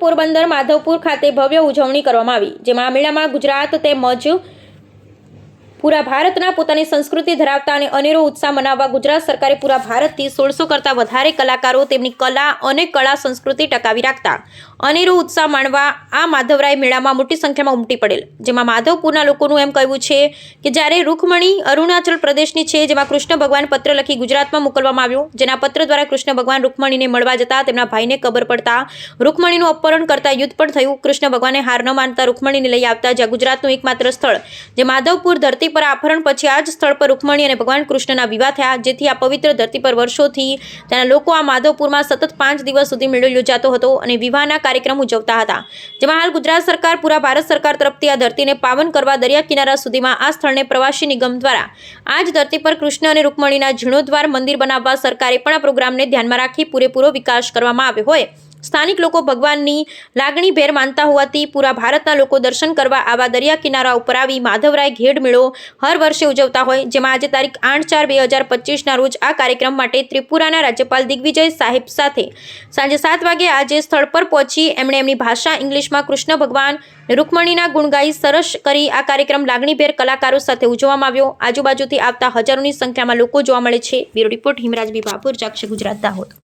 પોરબંદર માધવપુર ખાતે ભવ્ય ઉજવણી કરવામાં આવી જેમાં મેળામાં ગુજરાત તેમજ પૂરા ભારતના પોતાની સંસ્કૃતિ ધરાવતા અને અનેરો ઉત્સાહ મનાવવા ગુજરાત સરકારે પૂરા ભારતથી સોળસો કરતાં વધારે કલાકારો તેમની કલા અને કળા સંસ્કૃતિ ટકાવી રાખતા અનેરો ઉત્સાહ માણવા આ માધવરાય મેળામાં મોટી સંખ્યામાં ઉમટી પડેલ. જેમાં માધવપુરના લોકોનું એમ કહેવું છે કે જ્યારે રૂકમણી અરુણાચલ પ્રદેશની છે, જેમાં કૃષ્ણ ભગવાન પત્ર લખી ગુજરાતમાં મોકલવામાં આવ્યો, જેના પત્ર દ્વારા કૃષ્ણ ભગવાન રૂકમણીને મળવા જતા તેમના ભાઈને ખબર પડતા રૂકમણીનું અપહરણ કરતા યુદ્ધ પણ થયું. કૃષ્ણ ભગવાને હાર ન માનતા રૂકમણીને લઈ આવતા જ્યાં ગુજરાતનું એકમાત્ર સ્થળ, જે માધવપુર ધરતી પર આ પછી આ જ સ્થળ પર રૂકમણી અને ભગવાન કૃષ્ણના વિવાહ થયા. જેથી આ પવિત્ર ધરતી પર વર્ષોથી તેના લોકો આ માધવપુરમાં સતત પાંચ દિવસ સુધી મેળો યોજાતો હતો અને વિવાહના કાર્યક્રમ ઉજવતા હતા. જેમાં હાલ ગુજરાત સરકાર, પૂરા ભારત સરકાર તરફથી આ ધરતીને પાવન કરવા દરિયા કિનારા સુધીમાં આ સ્થળને પ્રવાસી નિગમ દ્વારા આ જ ધરતી પર કૃષ્ણ અને રૂકમણીના જીર્ણોદ્વાર મંદિર બનાવવા સરકારે પણ આ પ્રોગ્રામને ધ્યાનમાં રાખી પૂરેપૂરો વિકાસ કરવામાં આવ્યો હોય. સ્થાનિક લોકો ભગવાનની લાગણી ભેર માનતા હોવાથી પૂરા ભારતના લોકો દર્શન કરવા આવા દરિયા કિનારા ઉપર આવી માધવરાય ઘેડ મેળો હર વર્ષે ઉજવતા હોય, જેમાં આજે તારીખ આઠ ચાર બે હજાર પચીસના રોજ આ કાર્યક્રમ માટે ત્રિપુરાના રાજ્યપાલ દિગ્વિજય સાહેબ સાથે. સાંજે સાત વાગે આજે સ્થળ પર પહોંચી એમણે એમની ભાષા ઇંગ્લિશમાં કૃષ્ણ ભગવાન રૂકમણીના ગુણગાઈ સરસ કરી આ કાર્યક્રમ લાગણીભેર કલાકારો સાથે ઉજવવામાં આવ્યો. આજુબાજુથી આવતા હજારોની સંખ્યામાં લોકો જોવા મળે છે. બ્યુરો રિપોર્ટ હિમરાજ બી બાપુર ચાક્ષ ગુજરાત દાહોદ.